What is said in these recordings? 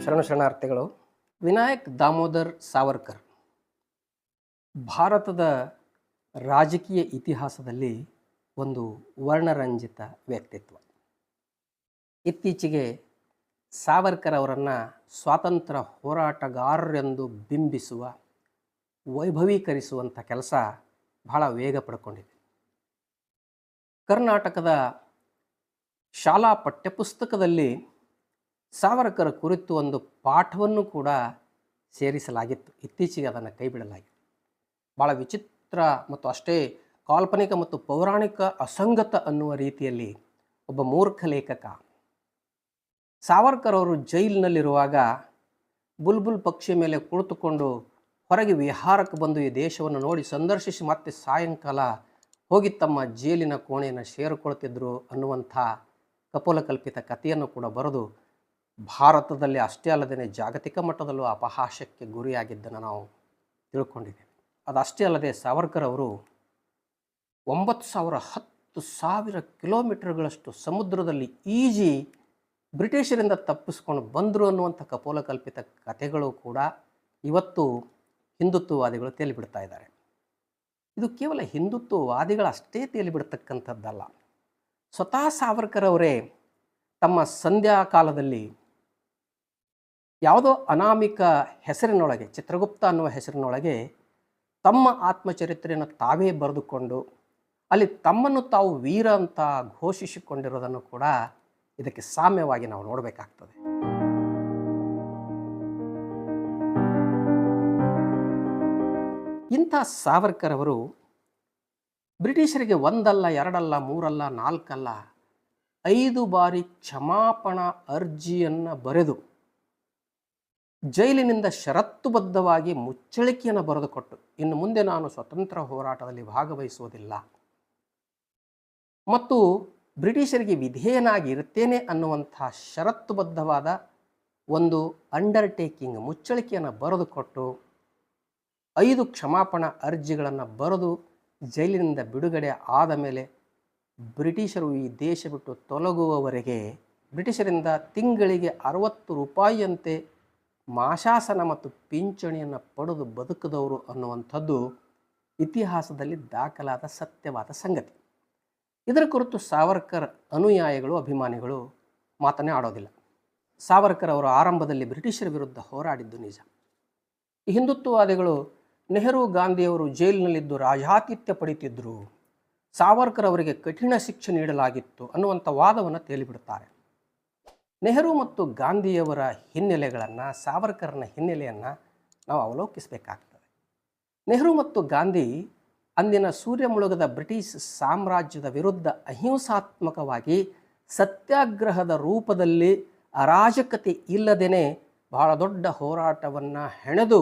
ಶರಣ ಶರಣಾರ್ಥಿಗಳು ವಿನಾಯಕ್ ದಾಮೋದರ್ ಸಾವರ್ಕರ್, ಭಾರತದ ರಾಜಕೀಯ ಇತಿಹಾಸದಲ್ಲಿ ಒಂದು ವರ್ಣರಂಜಿತ ವ್ಯಕ್ತಿತ್ವ. ಇತ್ತೀಚೆಗೆ ಸಾವರ್ಕರ್ ಅವರನ್ನು ಸ್ವಾತಂತ್ರ್ಯ ಹೋರಾಟಗಾರರೆಂದು ಬಿಂಬಿಸುವ, ವೈಭವೀಕರಿಸುವಂಥ ಕೆಲಸ ಬಹಳ ವೇಗ ಪಡ್ಕೊಂಡಿದೆ. ಕರ್ನಾಟಕದ ಶಾಲಾ ಪಠ್ಯಪುಸ್ತಕದಲ್ಲಿ ಸಾವರ್ಕರ್ ಕುರಿತು ಒಂದು ಪಾಠವನ್ನು ಕೂಡ ಸೇರಿಸಲಾಗಿತ್ತು. ಇತ್ತೀಚೆಗೆ ಅದನ್ನು ಕೈಬಿಡಲಾಗಿತ್ತು. ಭಾಳ ವಿಚಿತ್ರ ಮತ್ತು ಅಷ್ಟೇ ಕಾಲ್ಪನಿಕ ಮತ್ತು ಪೌರಾಣಿಕ ಅಸಂಗತ ಅನ್ನುವ ರೀತಿಯಲ್ಲಿ ಒಬ್ಬ ಮೂರ್ಖ ಲೇಖಕ ಸಾವರ್ಕರ್ ಅವರು ಜೈಲಿನಲ್ಲಿರುವಾಗ ಬುಲ್ಬುಲ್ ಪಕ್ಷಿ ಮೇಲೆ ಕುಳಿತುಕೊಂಡು ಹೊರಗೆ ವಿಹಾರಕ್ಕೆ ಬಂದು ಈ ದೇಶವನ್ನು ನೋಡಿ ಸಂದರ್ಶಿಸಿ ಮತ್ತೆ ಸಾಯಂಕಾಲ ಹೋಗಿ ತಮ್ಮ ಜೈಲಿನ ಕೋಣೆಯನ್ನು ಸೇರಿಕೊಳ್ತಿದ್ರು ಅನ್ನುವಂಥ ಕಪೋಲಕಲ್ಪಿತ ಕಥೆಯನ್ನು ಕೂಡ ಬರೆದು ಭಾರತದಲ್ಲಿ ಅಷ್ಟೇ ಅಲ್ಲದೆ ಜಾಗತಿಕ ಮಟ್ಟದಲ್ಲೂ ಅಪಹಾಸ್ಯಕ್ಕೆ ಗುರಿಯಾಗಿದ್ದನ್ನು ನಾವು ತಿಳ್ಕೊಂಡಿದ್ದೇವೆ. ಅದಷ್ಟೇ ಅಲ್ಲದೆ ಸಾವರ್ಕರ್ ಅವರು ಒಂಬತ್ತು ಸಾವಿರ ಹತ್ತು ಸಾವಿರ ಕಿಲೋಮೀಟರ್ಗಳಷ್ಟು ಸಮುದ್ರದಲ್ಲಿ ಈಜಿ ಬ್ರಿಟಿಷರಿಂದ ತಪ್ಪಿಸ್ಕೊಂಡು ಬಂದರು ಅನ್ನುವಂಥ ಕಪೋಲಕಲ್ಪಿತ ಕಥೆಗಳು ಕೂಡ ಇವತ್ತು ಹಿಂದುತ್ವವಾದಿಗಳು ತೇಲಿಬಿಡ್ತಾ ಇದ್ದಾರೆ. ಇದು ಕೇವಲ ಹಿಂದುತ್ವವಾದಿಗಳಷ್ಟೇ ತೇಲಿಬಿಡ್ತಕ್ಕಂಥದ್ದಲ್ಲ. ಸ್ವತಃ ಸಾವರ್ಕರ್ ಅವರೇ ತಮ್ಮ ಸಂಧ್ಯಾ ಕಾಲದಲ್ಲಿ ಯಾವುದೋ ಅನಾಮಿಕ ಹೆಸರಿನೊಳಗೆ, ಚಿತ್ರಗುಪ್ತ ಅನ್ನುವ ಹೆಸರಿನೊಳಗೆ ತಮ್ಮ ಆತ್ಮಚರಿತ್ರೆಯನ್ನು ತಾವೇ ಬರೆದುಕೊಂಡು, ಅಲ್ಲಿ ತಮ್ಮನ್ನು ತಾವು ವೀರ ಅಂತ ಘೋಷಿಸಿಕೊಂಡಿರೋದನ್ನು ಕೂಡ ಇದಕ್ಕೆ ಸಾಮ್ಯವಾಗಿ ನಾವು ನೋಡಬೇಕಾಗ್ತದೆ. ಇಂಥ ಸಾವರ್ಕರ್ ಅವರು ಬ್ರಿಟಿಷರಿಗೆ ಒಂದಲ್ಲ, ಎರಡಲ್ಲ, ಮೂರಲ್ಲ, ನಾಲ್ಕಲ್ಲ, ಐದು ಬಾರಿ ಕ್ಷಮಾಪಣಾ ಅರ್ಜಿಯನ್ನು ಬರೆದು ಜೈಲಿನಿಂದ ಷರತ್ತುಬದ್ಧವಾಗಿ ಮುಚ್ಚಳಿಕೆಯನ್ನು ಬರೆದುಕೊಟ್ಟು, ಇನ್ನು ಮುಂದೆ ನಾನು ಸ್ವತಂತ್ರ ಹೋರಾಟದಲ್ಲಿ ಭಾಗವಹಿಸುವುದಿಲ್ಲ. ಮತ್ತು ಬ್ರಿಟಿಷರಿಗೆ ವಿಧೇಯನಾಗಿ ಇರುತ್ತೇನೆ ಅನ್ನುವಂಥ ಷರತ್ತುಬದ್ಧವಾದ ಒಂದು ಅಂಡರ್ಟೇಕಿಂಗ್ ಮುಚ್ಚಳಿಕೆಯನ್ನು ಬರೆದುಕೊಟ್ಟು, ಐದು ಕ್ಷಮಾಪಣಾ ಅರ್ಜಿಗಳನ್ನು ಬರೆದು ಜೈಲಿನಿಂದ ಬಿಡುಗಡೆ ಆದ ಮೇಲೆ ಬ್ರಿಟಿಷರು ಈ ದೇಶ ಬಿಟ್ಟು ತೊಲಗುವವರೆಗೆ ಬ್ರಿಟಿಷರಿಂದ ತಿಂಗಳಿಗೆ ಅರವತ್ತು ರೂಪಾಯಿಯಂತೆ ಮಾಶಾಸನ ಮತ್ತು ಪಿಂಚಣಿಯನ್ನು ಪಡೆದು ಬದುಕದವರು ಅನ್ನುವಂಥದ್ದು ಇತಿಹಾಸದಲ್ಲಿ ದಾಖಲಾದ ಸತ್ಯವಾದ ಸಂಗತಿ. ಇದರ ಕುರಿತು ಸಾವರ್ಕರ್ ಅನುಯಾಯಿಗಳು, ಅಭಿಮಾನಿಗಳು ಮಾತನ್ನೇ ಆಡೋದಿಲ್ಲ. ಸಾವರ್ಕರ್ ಅವರು ಆರಂಭದಲ್ಲಿ ಬ್ರಿಟಿಷರ ವಿರುದ್ಧ ಹೋರಾಡಿದ್ದು ನಿಜ. ಹಿಂದುತ್ವವಾದಿಗಳು ನೆಹರು ಗಾಂಧಿಯವರು ಜೈಲಿನಲ್ಲಿದ್ದು ರಾಜಾತಿಥ್ಯ ಪಡಿತಿದ್ದರು ಸಾವರ್ಕರ್ ಅವರಿಗೆ ಕಠಿಣ ಶಿಕ್ಷೆ ನೀಡಲಾಗಿತ್ತು ಅನ್ನುವಂಥ ವಾದವನ್ನು ತೇಲಿಬಿಡುತ್ತಾರೆ. ನೆಹರು ಮತ್ತು ಗಾಂಧಿಯವರ ಹಿನ್ನೆಲೆಗಳನ್ನು, ಸಾವರ್ಕರ್ನ ಹಿನ್ನೆಲೆಯನ್ನು ನಾವು ಅವಲೋಕಿಸಬೇಕಾಗ್ತದೆ. ನೆಹರು ಮತ್ತು ಗಾಂಧಿ ಅಂದಿನ ಸೂರ್ಯ ಮುಳುಗದ ಬ್ರಿಟಿಷ್ ಸಾಮ್ರಾಜ್ಯದ ವಿರುದ್ಧ ಅಹಿಂಸಾತ್ಮಕವಾಗಿ ಸತ್ಯಾಗ್ರಹದ ರೂಪದಲ್ಲಿ ಅರಾಜಕತೆ ಇಲ್ಲದೇನೆ ಬಹಳ ದೊಡ್ಡ ಹೋರಾಟವನ್ನು ಹೆಣೆದು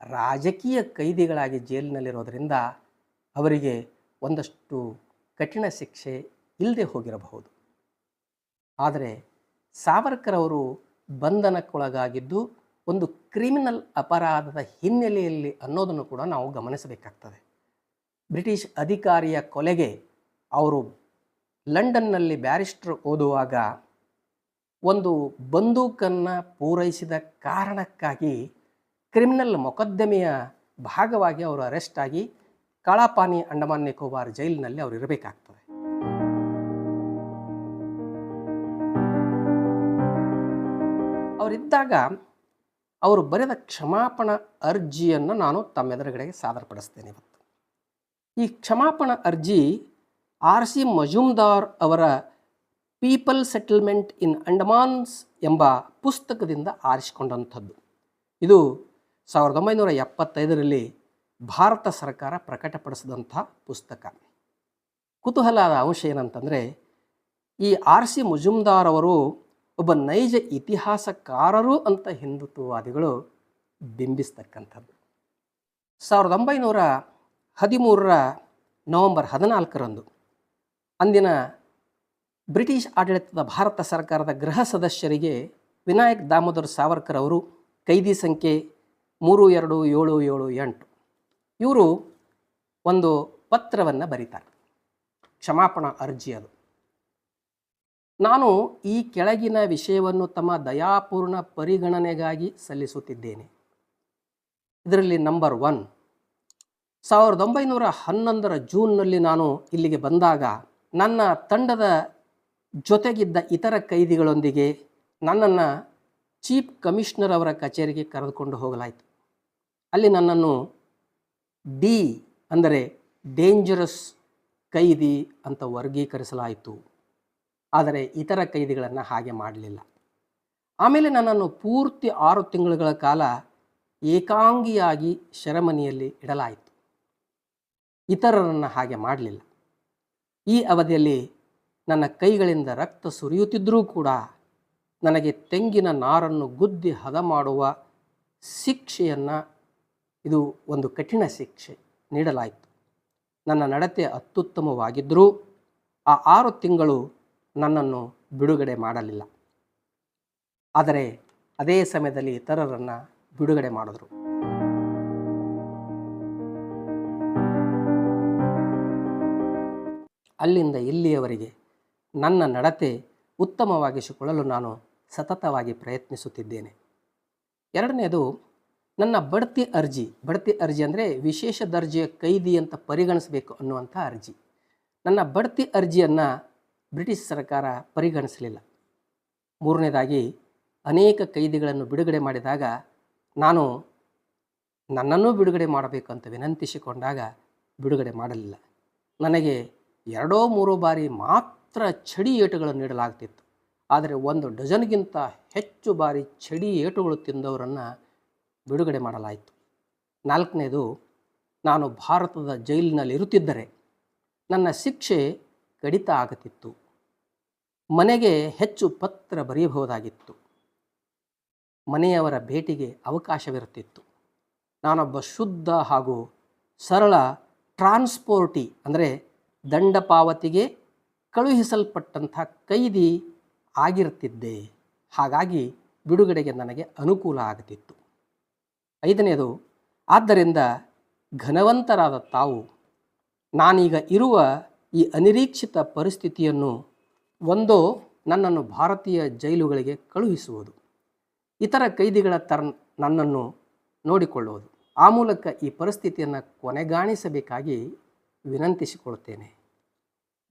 ರಾಜಕೀಯ ಕೈದಿಗಳಾಗಿ ಜೈಲಿನಲ್ಲಿರೋದರಿಂದ ಅವರಿಗೆ ಒಂದಷ್ಟು ಕಠಿಣ ಶಿಕ್ಷೆ ಇಲ್ಲದೆ ಹೋಗಿರಬಹುದು. ಆದರೆ ಸಾವರ್ಕರ್ ಅವರು ಬಂಧನಕ್ಕೊಳಗಾಗಿದ್ದು ಒಂದು ಕ್ರಿಮಿನಲ್ ಅಪರಾಧದ ಹಿನ್ನೆಲೆಯಲ್ಲಿ ಅನ್ನೋದನ್ನು ಕೂಡ ನಾವು ಗಮನಿಸಬೇಕಾಗ್ತದೆ. ಬ್ರಿಟಿಷ್ ಅಧಿಕಾರಿಯ ಕೊಲೆಗೆ ಅವರು ಲಂಡನ್ನಲ್ಲಿ ಬ್ಯಾರಿಸ್ಟರ್ ಓದುವಾಗ ಒಂದು ಬಂದೂಕನ್ನು ಪೂರೈಸಿದ ಕಾರಣಕ್ಕಾಗಿ ಕ್ರಿಮಿನಲ್ ಮೊಕದ್ದಮೆಯ ಭಾಗವಾಗಿ ಅವರು ಅರೆಸ್ಟ್ ಆಗಿ ಕಾಳಾಪಾನಿ ಅಂಡಮಾನ್ ನಿಕೋಬಾರ್ ಜೈಲಿನಲ್ಲಿ ಅವರು ಇರಬೇಕಾಗ್ತದೆ. ಅವರಿದ್ದಾಗ ಅವರು ಬರೆದ ಕ್ಷಮಾಪಣ ಅರ್ಜಿಯನ್ನು ನಾನು ತಮ್ಮೆದುರುಗಡೆಗೆ ಸಾದರಪಡಿಸ್ತೇನೆ ಇವತ್ತು. ಈ ಕ್ಷಮಾಪಣ ಅರ್ಜಿ ಆರ್ ಸಿ ಮಜುಮ್ದಾರ್ ಅವರ ಪೀಪಲ್ ಸೆಟಲ್ಮೆಂಟ್ ಇನ್ ಅಂಡಮಾನ್ಸ್ ಎಂಬ ಪುಸ್ತಕದಿಂದ ಆರಿಸಿಕೊಂಡಂಥದ್ದು. ಇದು ಸಾವಿರದ ಒಂಬೈನೂರ ಎಪ್ಪತ್ತೈದರಲ್ಲಿ ಭಾರತ ಸರ್ಕಾರ ಪ್ರಕಟಪಡಿಸಿದಂಥ ಪುಸ್ತಕ. ಕುತೂಹಲದ ಅಂಶ ಏನಂತಂದರೆ ಈ ಆರ್ ಸಿ ಮುಜುಮ್ದಾರ್ ಅವರು ಒಬ್ಬ ನೈಜ ಇತಿಹಾಸಕಾರರು ಅಂತ ಹಿಂದುತ್ವವಾದಿಗಳು ಬಿಂಬಿಸ್ತಕ್ಕಂಥದ್ದು. ಸಾವಿರದ ಒಂಬೈನೂರ ಹದಿಮೂರರ ನವೆಂಬರ್ ಹದಿನಾಲ್ಕರಂದು ಅಂದಿನ ಬ್ರಿಟಿಷ್ ಆಡಳಿತದ ಭಾರತ ಸರ್ಕಾರದ ಗೃಹ ಸದಸ್ಯರಿಗೆ ವಿನಾಯಕ್ ದಾಮೋದರ್ ಸಾವರ್ಕರ್ ಅವರು ಕೈದಿ ಸಂಖ್ಯೆ ಮೂರು ಎರಡು ಏಳು ಏಳು ಎಂಟು. ಇವರು ಒಂದು ಪತ್ರವನ್ನು ಬರೀತಾರೆ. ಕ್ಷಮಾಪಣಾ ಅರ್ಜಿ ಅದು. ನಾನು ಈ ಕೆಳಗಿನ ವಿಷಯವನ್ನು ತಮ್ಮ ದಯಾಪೂರ್ಣ ಪರಿಗಣನೆಗಾಗಿ ಸಲ್ಲಿಸುತ್ತಿದ್ದೇನೆ. ಇದರಲ್ಲಿ ನಂಬರ್ ಒನ್ ಸಾವಿರದ ಒಂಬೈನೂರ ಹನ್ನೊಂದರ ಜೂನ್ನಲ್ಲಿ ನಾನು ಇಲ್ಲಿಗೆ ಬಂದಾಗ ನನ್ನ ತಂಡದ ಜೊತೆಗಿದ್ದ ಇತರ ಕೈದಿಗಳೊಂದಿಗೆ ನನ್ನನ್ನು ಚೀಫ್ ಕಮಿಷನರ್ ಅವರ ಕಚೇರಿಗೆ ಕರೆದುಕೊಂಡು ಹೋಗಲಾಯಿತು. ಅಲ್ಲಿ ನನ್ನನ್ನು ಡಿ ಅಂದರೆ ಡೇಂಜರಸ್ ಕೈದಿ ಅಂತ ವರ್ಗೀಕರಿಸಲಾಯಿತು. ಆದರೆ ಇತರ ಕೈದಿಗಳನ್ನು ಹಾಗೆ ಮಾಡಲಿಲ್ಲ. ಆಮೇಲೆ ನನ್ನನ್ನು ಪೂರ್ತಿ ಆರು ತಿಂಗಳುಗಳ ಕಾಲ ಏಕಾಂಗಿಯಾಗಿ ಶರಮನಿಯಲ್ಲಿ ಇಡಲಾಯಿತು. ಇತರರನ್ನು ಹಾಗೆ ಮಾಡಲಿಲ್ಲ. ಈ ಅವಧಿಯಲ್ಲಿ ನನ್ನ ಕೈಗಳಿಂದ ರಕ್ತ ಸುರಿಯುತ್ತಿದ್ದರೂ ಕೂಡ ನನಗೆ ತೆಂಗಿನ ನಾರನ್ನು ಗುದ್ದಿ ಹದ ಮಾಡುವ ಶಿಕ್ಷೆಯನ್ನು ಇದು ಒಂದು ಕಠಿಣ ಶಿಕ್ಷೆ ನೀಡಲಾಯಿತು. ನನ್ನ ನಡತೆ ಅತ್ಯುತ್ತಮವಾಗಿದ್ದರೂ ಆ ಆರು ತಿಂಗಳು ನನ್ನನ್ನು ಬಿಡುಗಡೆ ಮಾಡಲಿಲ್ಲ. ಆದರೆ ಅದೇ ಸಮಯದಲ್ಲಿ ಇತರರನ್ನು ಬಿಡುಗಡೆ ಮಾಡಿದ್ರು. ಅಲ್ಲಿಂದ ಇಲ್ಲಿಯವರೆಗೆ ನನ್ನ ನಡತೆ ಉತ್ತಮವಾಗಿಸಿಕೊಳ್ಳಲು ನಾನು ಸತತವಾಗಿ ಪ್ರಯತ್ನಿಸುತ್ತಿದ್ದೇನೆ. ಎರಡನೇದು ನನ್ನ ಬಡ್ತಿ ಅರ್ಜಿ ಬಡ್ತಿ ಅರ್ಜಿ ಅಂದರೆ ವಿಶೇಷ ದರ್ಜೆಯ ಕೈದಿ ಅಂತ ಪರಿಗಣಿಸಬೇಕು ಅನ್ನುವಂಥ ಅರ್ಜಿ. ನನ್ನ ಬಡ್ತಿ ಅರ್ಜಿಯನ್ನು ಬ್ರಿಟಿಷ್ ಸರ್ಕಾರ ಪರಿಗಣಿಸಲಿಲ್ಲ. ಮೂರನೇದಾಗಿ, ಅನೇಕ ಕೈದಿಗಳನ್ನು ಬಿಡುಗಡೆ ಮಾಡಿದಾಗ, ನಾನು ನನ್ನನ್ನು ಬಿಡುಗಡೆ ಮಾಡಬೇಕು ಅಂತ ವಿನಂತಿಸಿಕೊಂಡಾಗ ಬಿಡುಗಡೆ ಮಾಡಲಿಲ್ಲ. ನನಗೆ ಎರಡೋ ಮೂರೋ ಬಾರಿ ಮಾತ್ರ ಚಡಿ ಏಟುಗಳನ್ನು ನೀಡಲಾಗ್ತಿತ್ತು. ಆದರೆ ಒಂದು ಡಜನ್ಗಿಂತ ಹೆಚ್ಚು ಬಾರಿ ಚಡಿ ಏಟುಗಳು ತಿಂದವರನ್ನು ಬಿಡುಗಡೆ ಮಾಡಲಾಯಿತು. ನಾಲ್ಕನೇದು, ನಾನು ಭಾರತದ ಜೈಲಿನಲ್ಲಿ ಇರುತ್ತಿದ್ದರೆ, ನನ್ನ ಶಿಕ್ಷೆ ಕಡಿತ ಆಗುತ್ತಿತ್ತು ಮನೆಗೆ ಹೆಚ್ಚು ಪತ್ರ ಬರೆಯಬಹುದಾಗಿತ್ತು. ಮನೆಯವರ ಭೇಟಿಗೆ ಅವಕಾಶವಿರುತ್ತಿತ್ತು. ನಾನೊಬ್ಬ ಶುದ್ಧ ಹಾಗೂ ಸರಳ ಟ್ರಾನ್ಸ್ಪೋರ್ಟಿ ಅಂದರೆ ದಂಡ ಪಾವತಿಗೆ ಕಳುಹಿಸಲ್ಪಟ್ಟಂಥ ಕೈದಿ ಆಗಿರುತ್ತಿದ್ದೆ ಹಾಗಾಗಿ ಬಿಡುಗಡೆಗೆ ನನಗೆ ಅನುಕೂಲ ಆಗುತ್ತಿತ್ತು ಐದನೇದು, ಆದ್ದರಿಂದ ಘನವಂತರಾದ ತಾವು ನಾನೀಗ ಇರುವ ಈ ಅನಿರೀಕ್ಷಿತ ಪರಿಸ್ಥಿತಿಯನ್ನು ಒಂದೋ ನನ್ನನ್ನು ಭಾರತೀಯ ಜೈಲುಗಳಿಗೆ ಕಳುಹಿಸುವುದು, ಇತರ ಕೈದಿಗಳ ತರ್ ನನ್ನನ್ನು ನೋಡಿಕೊಳ್ಳುವುದು. ಆ ಮೂಲಕ ಈ ಪರಿಸ್ಥಿತಿಯನ್ನು ಕೊನೆಗಾಣಿಸಬೇಕಾಗಿ ವಿನಂತಿಸಿಕೊಳ್ಳುತ್ತೇನೆ.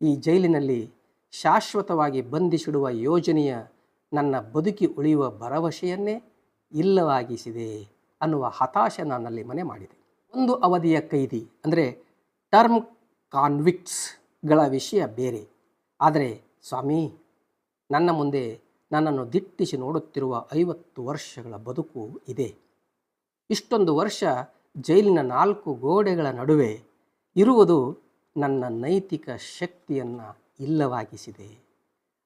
ಈ ಜೈಲಿನಲ್ಲಿ ಶಾಶ್ವತವಾಗಿ ಬಂಧಿಸಿಡುವ ಯೋಜನೆಯ ನನ್ನ ಬದುಕಿ ಉಳಿಯುವ ಭರವಸೆಯನ್ನೇ ಇಲ್ಲವಾಗಿಸಿದೆ ಅನ್ನುವ ಹತಾಶೆ ನನ್ನಲ್ಲಿ ಮನೆ ಮಾಡಿದೆ. ಒಂದು ಅವಧಿಯ ಕೈದಿ ಅಂದರೆ ಟರ್ಮ್ ಕಾನ್ವಿಕ್ಟ್ಸ್ಗಳ ವಿಷಯ ಬೇರೆ. ಆದರೆ ಸ್ವಾಮಿ, ನನ್ನ ಮುಂದೆ ನನ್ನನ್ನು ದಿಟ್ಟಿಸಿ ನೋಡುತ್ತಿರುವ ಐವತ್ತು ವರ್ಷಗಳ ಬದುಕು ಇದೆ. ಇಷ್ಟೊಂದು ವರ್ಷ ಜೈಲಿನ ನಾಲ್ಕು ಗೋಡೆಗಳ ನಡುವೆ ಇರುವುದು ನನ್ನ ನೈತಿಕ ಶಕ್ತಿಯನ್ನು ಇಲ್ಲವಾಗಿಸಿದೆ.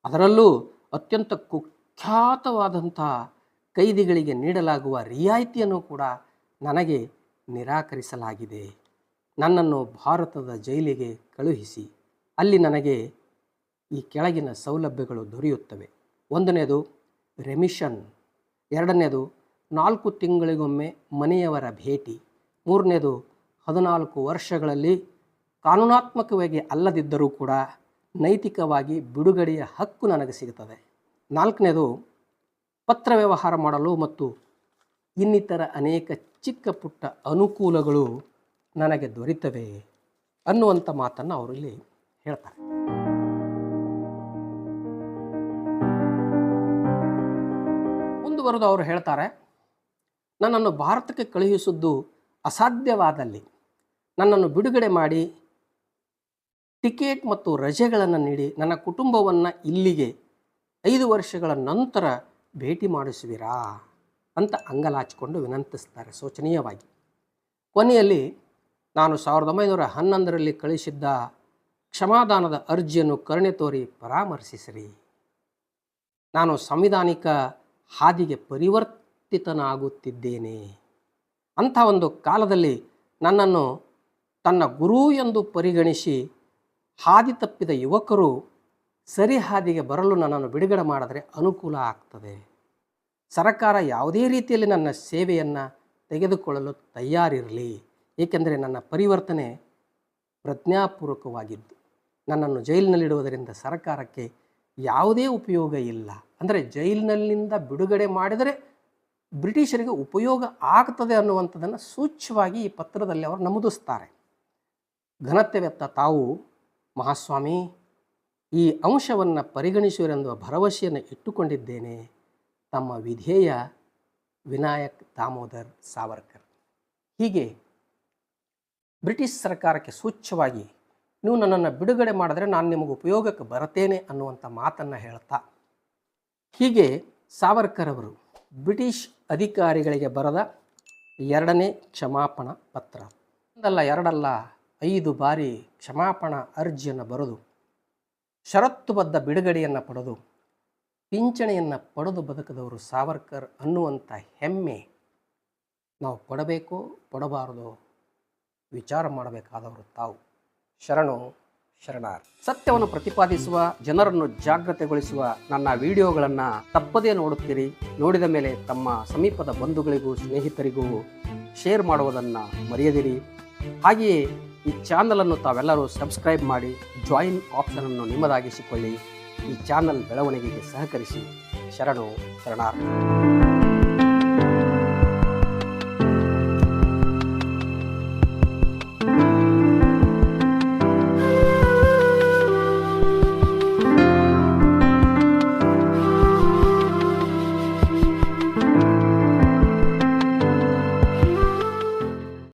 ಅದರಲ್ಲೂ ಅತ್ಯಂತ ಕುಖ್ಯಾತವಾದಂತಹ ಕೈದಿಗಳಿಗೆ ನೀಡಲಾಗುವ ರಿಯಾಯಿತಿಯನ್ನು ಕೂಡ ನನಗೆ ನಿರಾಕರಿಸಲಾಗಿದೆ. ನನ್ನನ್ನು ಭಾರತದ ಜೈಲಿಗೆ ಕಳುಹಿಸಿ. ಅಲ್ಲಿ ನನಗೆ ಈ ಕೆಳಗಿನ ಸೌಲಭ್ಯಗಳು ದೊರೆಯುತ್ತವೆ. ಒಂದನೇದು ರೆಮಿಷನ್ ಎರಡನೇದು ನಾಲ್ಕು ತಿಂಗಳಿಗೊಮ್ಮೆ ಮನೆಯವರ ಭೇಟಿ ಮೂರನೇದು ಹದಿನಾಲ್ಕು ವರ್ಷಗಳಲ್ಲಿ ಕಾನೂನಾತ್ಮಕವಾಗಿ ಅಲ್ಲದಿದ್ದರೂ ಕೂಡ ನೈತಿಕವಾಗಿ ಬಿಡುಗಡೆಯ ಹಕ್ಕು ನನಗೆ ಸಿಗುತ್ತದೆ. ನಾಲ್ಕನೇದು ಪತ್ರ ವ್ಯವಹಾರ ಮಾಡಲು ಮತ್ತು ಇನ್ನಿತರ ಅನೇಕ ಚಿಕ್ಕ ಪುಟ್ಟ ಅನುಕೂಲಗಳು ನನಗೆ ದೊರೆತವೆ ಅನ್ನುವಂಥ ಮಾತನ್ನು ಅವರಲ್ಲಿ ಹೇಳ್ತಾರೆ ಮುಂದುವರೆದು ಅವರು ಹೇಳ್ತಾರೆ, ನನ್ನನ್ನು ಭಾರತಕ್ಕೆ ಕಳುಹಿಸಿದ್ದು ಅಸಾಧ್ಯವಾದಲ್ಲಿ, ನನ್ನನ್ನು ಬಿಡುಗಡೆ ಮಾಡಿ ಟಿಕೆಟ್ ಮತ್ತು ರಜೆಗಳನ್ನು ನೀಡಿ ನನ್ನ ಕುಟುಂಬವನ್ನು ಇಲ್ಲಿಗೆ ಐದು ವರ್ಷಗಳ ನಂತರ ಭೇಟಿ ಮಾಡಿಸುವಿರಾ ಅಂತ ಅಂಗಲಾಚಿಕೊಂಡು ವಿನಂತಿಸ್ತಾರೆ ಶೋಚನೀಯವಾಗಿ. ಕೊನೆಯಲ್ಲಿ ನಾನು ಸಾವಿರದ ಒಂಬೈನೂರ ಹನ್ನೊಂದರಲ್ಲಿ ಕಳಿಸಿದ್ದ ಕ್ಷಮಾದಾನದ ಅರ್ಜಿಯನ್ನು ಕರುಣೆ ತೋರಿ ಪರಾಮರ್ಶಿಸಿರಿ. ನಾನು ಸಂವಿಧಾನಿಕ ಹಾದಿಗೆ ಪರಿವರ್ತಿತನಾಗುತ್ತಿದ್ದೇನೆ. ಅಂಥ ಒಂದು ಕಾಲದಲ್ಲಿ ನನ್ನನ್ನು ತನ್ನ ಗುರು ಎಂದು ಪರಿಗಣಿಸಿ ಹಾದಿ ತಪ್ಪಿದ ಯುವಕರು ಸರಿ ಹಾದಿಗೆ ಬರಲು ನನ್ನನ್ನು ಬಿಡುಗಡೆ ಮಾಡಿದರೆ ಅನುಕೂಲ ಆಗ್ತದೆ. ಸರ್ಕಾರ ಯಾವುದೇ ರೀತಿಯಲ್ಲಿ ನನ್ನ ಸೇವೆಯನ್ನು ತೆಗೆದುಕೊಳ್ಳಲು ತಯಾರಿರಲಿ. ಏಕೆಂದರೆ ನನ್ನ ಪರಿವರ್ತನೆ ಪ್ರಜ್ಞಾಪೂರ್ವಕವಾಗಿದ್ದು. ನನ್ನನ್ನು ಜೈಲಿನಲ್ಲಿಡುವುದರಿಂದ ಸರ್ಕಾರಕ್ಕೆ ಯಾವುದೇ ಉಪಯೋಗ ಇಲ್ಲ. ಅಂದರೆ ಜೈಲಿನಲ್ಲಿಂದ ಬಿಡುಗಡೆ ಮಾಡಿದರೆ ಬ್ರಿಟಿಷರಿಗೆ ಉಪಯೋಗ ಆಗ್ತದೆ ಅನ್ನುವಂಥದ್ದನ್ನು ಸೂಚ್ಯವಾಗಿ ಈ ಪತ್ರದಲ್ಲಿ ಅವರು ನಮೂದಿಸ್ತಾರೆ. ಘನತ್ಯವೆತ್ತ ತಾವು, ಮಹಾಸ್ವಾಮಿ, ಈ ಅಂಶವನ್ನು ಪರಿಗಣಿಸುವರೆಂದು ಭರವಸೆಯನ್ನು ಇಟ್ಟುಕೊಂಡಿದ್ದೇನೆ. ತಮ್ಮ ವಿಧೇಯ ವಿನಾಯಕ್ ದಾಮೋದರ್ ಸಾವರ್ಕರ್. ಹೀಗೆ ಬ್ರಿಟಿಷ್ ಸರ್ಕಾರಕ್ಕೆ ಸೂಚ್ಯವಾಗಿ ನೀವು ನನ್ನನ್ನು ಬಿಡುಗಡೆ ಮಾಡಿದ್ರೆ ನಾನು ನಿಮಗೆ ಉಪಯೋಗಕ್ಕೆ ಬರುತ್ತೇನೆ ಅನ್ನುವಂಥ ಮಾತನ್ನು ಹೇಳ್ತಾ. ಹೀಗೆ ಸಾವರ್ಕರ್ ಅವರು ಬ್ರಿಟಿಷ್ ಅಧಿಕಾರಿಗಳಿಗೆ ಬರೆದ ಎರಡನೇ ಕ್ಷಮಾಪಣ ಪತ್ರ. ಒಂದಲ್ಲ, ಎರಡಲ್ಲ, ಐದು ಬಾರಿ ಕ್ಷಮಾಪಣಾ ಅರ್ಜಿಯನ್ನು ಬರೆದು, ಷರತ್ತುಬದ್ಧ ಬಿಡುಗಡೆಯನ್ನು ಪಡೆದು, ಪಿಂಚಣಿಯನ್ನು ಪಡೆದು ಬದುಕದವರು ಸಾವರ್ಕರ್ ಅನ್ನುವಂಥ ಹೆಮ್ಮೆ ನಾವು ಪಡಬೇಕೋ, ಪಡಬಾರದೋ, ವಿಚಾರ ಮಾಡಬೇಕಾದವರು ತಾವು. ಶರಣು ಶರಣಾರ್. ಸತ್ಯವನ್ನು ಪ್ರತಿಪಾದಿಸುವ, ಜನರನ್ನು ಜಾಗೃತೆಗೊಳಿಸುವ ನನ್ನ ವಿಡಿಯೋಗಳನ್ನು ತಪ್ಪದೇ ನೋಡುತ್ತೀರಿ. ನೋಡಿದ ಮೇಲೆ ತಮ್ಮ ಸಮೀಪದ ಬಂಧುಗಳಿಗೂ, ಸ್ನೇಹಿತರಿಗೂ ಶೇರ್ ಮಾಡುವುದನ್ನು ಮರೆಯದಿರಿ. ಹಾಗೆಯೇ ಈ ಚಾನಲನ್ನು ತಾವೆಲ್ಲರೂ ಸಬ್ಸ್ಕ್ರೈಬ್ ಮಾಡಿ, ಜಾಯಿನ್ ಆಪ್ಷನನ್ನು ನಿಮ್ಮದಾಗಿಸಿಕೊಳ್ಳಿ. ಈ ಚಾನಲ್ ಬೆಳವಣಿಗೆಗೆ ಸಹಕರಿಸಿ. ಶರಣು ಶರಣಾರ್ಥಿ